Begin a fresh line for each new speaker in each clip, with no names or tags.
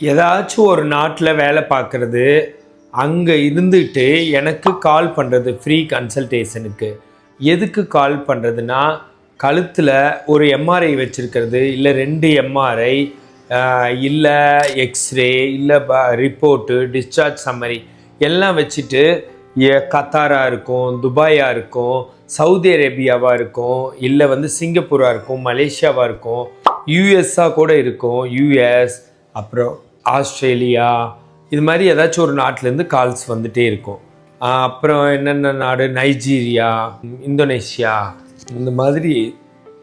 ஏதாச்சும் ஒரு நாட்டில் வேலை பார்க்குறது அங்கே இருந்துட்டு எனக்கு கால் பண்ணுறது ஃப்ரீ கன்சல்டேஷனுக்கு எதுக்கு கால் பண்ணுறதுனா கழுத்தில் ஒரு எம்ஆர்ஐ வச்சுருக்கிறது இல்லை ரெண்டு எம்ஆர்ஐ இல்லை எக்ஸ்ரே இல்லை ப ரிப்போர்ட்டு டிஸ்சார்ஜ் சம்மரி எல்லாம் வச்சுட்டு கத்தாராக இருக்கும் துபாயாக இருக்கும் சவுதி அரேபியாவாக இருக்கும் இல்லை வந்து சிங்கப்பூராக இருக்கும் மலேசியாவாக இருக்கும் யூஎஸ்ஸாக கூட இருக்கும் யூஎஸ் அப்புறம் ஆஸ்திரேலியா இது மாதிரி ஏதாச்சும் ஒரு நாட்டிலேருந்து கால்ஸ் வந்துகிட்டே இருக்கும். அப்புறம் என்னென்ன நாடு? நைஜீரியா இந்தோனேஷியா இந்த மாதிரி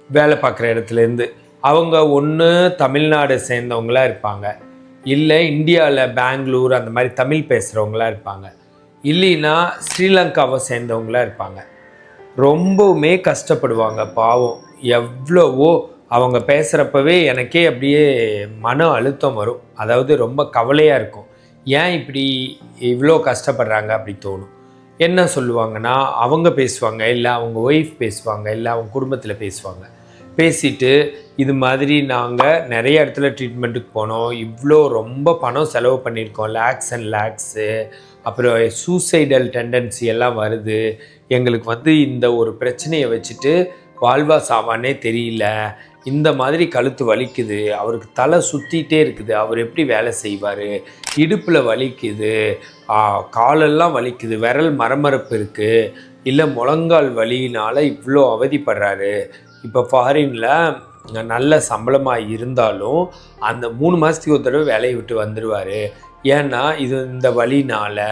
வேலை பார்க்குற இடத்துலேருந்து. அவங்க ஒன்று தமிழ்நாடு சேர்ந்தவங்களா இருப்பாங்க. இல்லை இந்தியாவில் பெங்களூர் அந்த மாதிரி தமிழ் பேசுகிறவங்களா இருப்பாங்க. இல்லைன்னா ஸ்ரீலங்காவை சேர்ந்தவங்களாக இருப்பாங்க. ரொம்பவுமே கஷ்டப்படுவாங்க பாவம். எவ்வளவோ அவங்க பேசுகிறப்பவே எனக்கே அப்படியே மன அழுத்தம் வரும். அதாவது ரொம்ப கவலையாக இருக்கும். ஏன் இப்படி இவ்வளோ கஷ்டப்படுறாங்க அப்படி தோணும். என்ன சொல்லுவாங்கன்னா அவங்க பேசுவாங்க இல்லை அவங்க ஒய்ஃப் பேசுவாங்க இல்லை அவங்க குடும்பத்தில் பேசுவாங்க. பேசிட்டு இது மாதிரி நாங்கள் நிறைய இடத்துல ட்ரீட்மெண்ட்டுக்கு போனோம். இவ்வளோ ரொம்ப பணம் செலவு பண்ணியிருக்கோம். லேக்ஸ் அண்ட் லேக்ஸு அப்புறம் சூசைடல் டெண்டன்சி எல்லாம் வருது. எங்களுக்கு வந்து இந்த ஒரு பிரச்சனையை வச்சுட்டு வாழ்வா சாவானே தெரியல. இந்த மாதிரி கழுத்து வலிக்குது அவருக்கு தலை சுற்றிட்டே இருக்குது அவர் எப்படி வேலை செய்வார் இடுப்பில் வலிக்குது காலெல்லாம் வலிக்குது விரல் மரமரப்பு இருக்குது இல்லை முழங்கால் வலியினால் இவ்வளோ அவதிப்படுறாரு. இப்போ ஃபாரினில் நல்ல சம்பளமாக இருந்தாலும் அந்த மூணு மாதத்துக்கு ஒரு தடவை வேலையை விட்டு வந்துடுவார் ஏன்னா இது இந்த வழினால்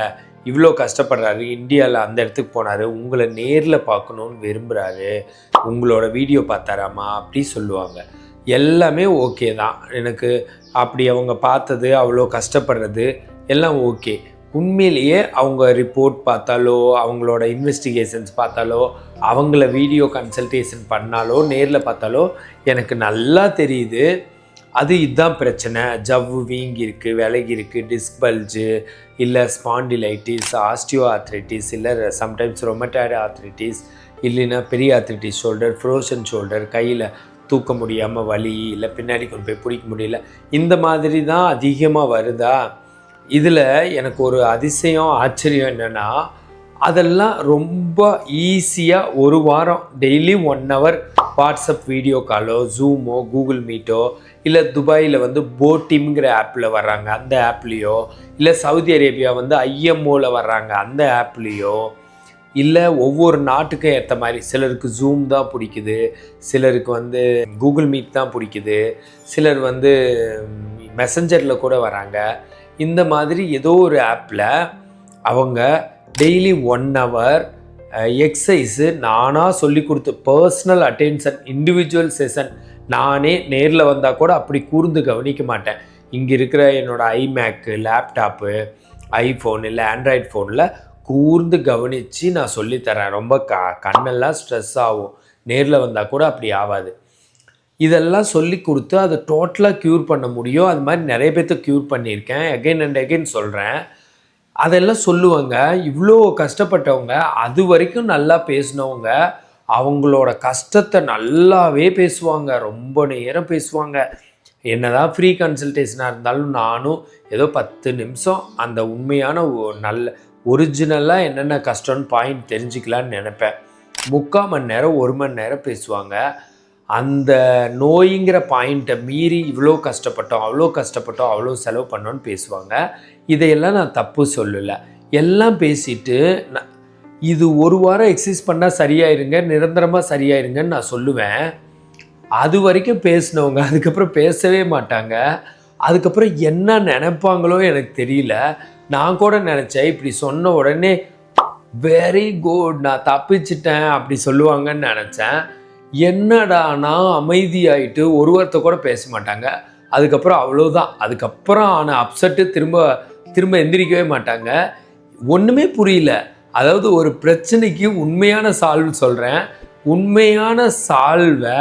இவ்வளோ கஷ்டப்படுறாரு இந்தியாவில் அந்த இடத்துக்கு போனார் உங்களை நேரில் பார்க்கணுன்னு விரும்புகிறாரு உங்களோட வீடியோ பார்த்தாராமா அப்படி சொல்லுவாங்க. எல்லாமே ஓகே தான். எனக்கு அப்படி அவங்க பார்த்தது அவ்வளோ கஷ்டப்படுறது எல்லாம் ஓகே உண்மையிலேயே அவங்க ரிப்போர்ட் பார்த்தாலோ அவங்களோட இன்வெஸ்டிகேஷன்ஸ் பார்த்தாலோ அவங்கள வீடியோ கன்சல்டேஷன் பண்ணாலோ நேரில் பார்த்தாலோ எனக்கு நல்லா தெரியுது. அது இதுதான் பிரச்சனை. ஜவ்வு வீங்கி இருக்குது விலகி இருக்குது டிஸ்க் பல்ஜு இல்லை ஸ்பாண்டிலைட்டிஸ் ஆஸ்டியோ ஆத்ரைட்டிஸ் இல்லை சம்டைம்ஸ் ரொமட்டாய்டு ஆத்ரைட்டிஸ் இல்லைன்னா பெரிய ஆத்ரைட்டிஸ் ஷோல்டர் ஃப்ரோசன் ஷோல்டர் கையில் தூக்க முடியாமல் வலி இல்லை பின்னாடி கொண்டு போய் பிடிக்க முடியல. இந்த மாதிரி தான் அதிகமாக வருதா? இதில் எனக்கு ஒரு அதிசயம் ஆச்சரியம் என்னென்னா அதெல்லாம் ரொம்ப ஈஸியாக ஒரு வாரம் daily one hour WhatsApp video காலோ ஜூமோ கூகுள் மீட்டோ இல்லை துபாயில் வந்து போட்டிம்ங்கிற ஆப்பில் வர்றாங்க அந்த ஆப்லேயோ இல்லை சவுதி அரேபியா வந்து ஐஎம்ஓவில் வர்றாங்க அந்த ஆப்லேயோ இல்லை ஒவ்வொரு நாட்டுக்கும் ஏற்ற மாதிரி சிலருக்கு ஜூம் தான் பிடிக்குது சிலருக்கு வந்து கூகுள் மீட் தான் பிடிக்குது சிலர் வந்து மெசஞ்சரில் கூட வராங்க. இந்த மாதிரி ஏதோ ஒரு ஆப்பில் அவங்க டெய்லி ஒன் ஹவர் எக்ஸசைஸு நானாக சொல்லி கொடுத்து பர்சனல் அட்டென்ஷன் இண்டிவிஜுவல் செஷன் நானே நேரில் வந்தால் கூட அப்படி கூர்ந்து கவனிக்க மாட்டேன். இங்கே இருக்கிற என்னோட ஐமேக்கு லேப்டாப்பு ஐஃபோன் இல்லை ஆண்ட்ராய்ட் ஃபோனில் கூர்ந்து கவனித்து நான் சொல்லித்தரேன் ரொம்ப க கண்ணெல்லாம் ஸ்ட்ரெஸ் ஆகும். நேரில் வந்தால் கூட அப்படி ஆகாது இதெல்லாம் சொல்லி கொடுத்து அதை டோட்டலாக க்யூர் பண்ண முடியும். அது மாதிரி நிறைய பேர்த்த க்யூர் பண்ணியிருக்கேன். அகெயின் அண்ட் அகெயின் சொல்கிறேன் அதெல்லாம் சொல்லுவாங்க. இவ்வளோ கஷ்டப்பட்டவங்க அது வரைக்கும் நல்லா பேசினவங்க அவங்களோட கஷ்டத்தை நல்லாவே பேசுவாங்க. ரொம்ப நேரம் பேசுவாங்க. என்னதான் ஃப்ரீ கன்சல்டேஷனாக இருந்தாலும் நானும் ஏதோ பத்து நிமிஷம் அந்த உண்மையான ஒ- நல்ல ஒரிஜினலாக என்னென்ன கஷ்டம்னு பாயிண்ட் தெரிஞ்சுக்கலான்னு நினப்பேன். முக்கால் மணி நேரம் ஒரு மணி நேரம் பேசுவாங்க. அந்த நோய்ங்கிற பாயிண்ட்டை மீறி இவ்வளோ கஷ்டப்பட்டோம் அவ்வளோ கஷ்டப்பட்டோம் அவ்வளோ செலவு பண்ணோன்னு பேசுவாங்க. இதையெல்லாம் நான் தப்பு சொல்லலை. எல்லாம் பேசிட்டு நான் இது ஒரு வாரம் எக்ஸசைஸ் பண்ணால் சரியாயிருங்க நிரந்தரமாக சரியாயிருங்கன்னு நான் சொல்லுவேன். அது வரைக்கும் பேசினவங்க அதுக்கப்புறம் பேசவே மாட்டாங்க. அதுக்கப்புறம் என்ன நினைப்பாங்களோ எனக்கு தெரியல. நான் கூட நினச்சேன் இப்படி சொன்ன உடனே வெரி குட் நான் தப்பிச்சிட்டேன் அப்படி சொல்லுவாங்கன்னு நினச்சேன். என்னடானா அமைதியாயிட்டு ஒரு வார்த்தை கூட பேச மாட்டாங்க. அதுக்கப்புறம் அவ்வளோதான் அதுக்கப்புறம் ஆன அப்செட்டு திரும்ப திரும்ப எந்திரிக்கவே மாட்டாங்க. ஒன்றுமே புரியல. அதாவது ஒரு பிரச்சனைக்கு உண்மையான சால்வ் சொல்கிறேன் உண்மையான சால்வை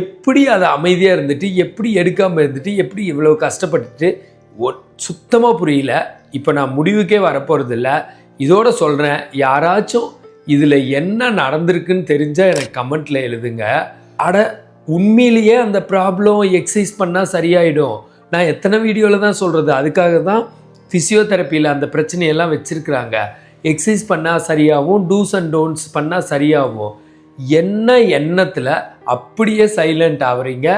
எப்படி அதை அமைதியாக இருந்துட்டு எப்படி எடுக்காமல் இருந்துட்டு எப்படி இவ்வளோ கஷ்டப்பட்டுட்டு சுத்தமாக புரியல. இப்போ நான் முடிவுக்கே வரப்போகிறதில்ல இதோடு இதோட சொல்கிறேன் யாராச்சும் இதில் என்ன நடந்திருக்குன்னு தெரிஞ்சால் எனக்கு கமெண்ட்டில் எழுதுங்க. அட உண்மையிலேயே அந்த ப்ராப்ளம் எக்ஸசைஸ் பண்ணால் சரியாயிடும். நான் எத்தனை வீடியோவில் தான் சொல்கிறது அதுக்காக தான் ஃபிசியோதெரப்பியில் அந்த பிரச்சனையெல்லாம் வச்சுருக்குறாங்க. எக்ஸசைஸ் பண்ணால் சரியாகும் டூஸ் அண்ட் டோன்ட்ஸ் பண்ணால் சரியாகும் என்ன எண்ணத்தில் அப்படியே சைலண்ட் ஆகுறீங்க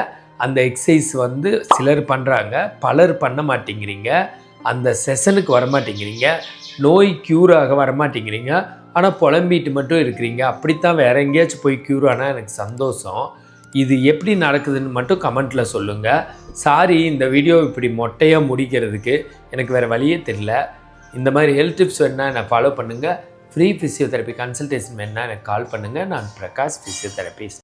அந்த எக்ஸசைஸ் வந்து சிலர் பண்ணுறாங்க பலர் பண்ண மாட்டேங்கிறீங்க. அந்த செஷனுக்கு வர மாட்டேங்கிறீங்க நோய் க்யூராக வரமாட்டேங்கிறீங்க. வர மாட்டேங்கிறீங்க ஆனால் புலம்பிட்டு மட்டும் இருக்கிறீங்க. அப்படித்தான் வேற எங்கேயாச்சும் போய் க்யூர் ஆனால் எனக்கு சந்தோஷம். இது எப்படி நடக்குதுன்னு மட்டும் கமெண்ட்டில் சொல்லுங்கள் சாரி இந்த வீடியோ இப்படி மொட்டையாக முடிக்கிறதுக்கு எனக்கு வேறு வழியே தெரியல. இந்த மாதிரி ஹெல்த் டிப்ஸ் வேணால் என்னை ஃபாலோ பண்ணுங்கள் ஃப்ரீ ஃபிசியோதெரப்பி கன்சல்டேஷன் வேணால் எனக்கு கால் பண்ணுங்கள் நான் பிரகாஷ் ஃபிசியோதெரபிஸ்ட்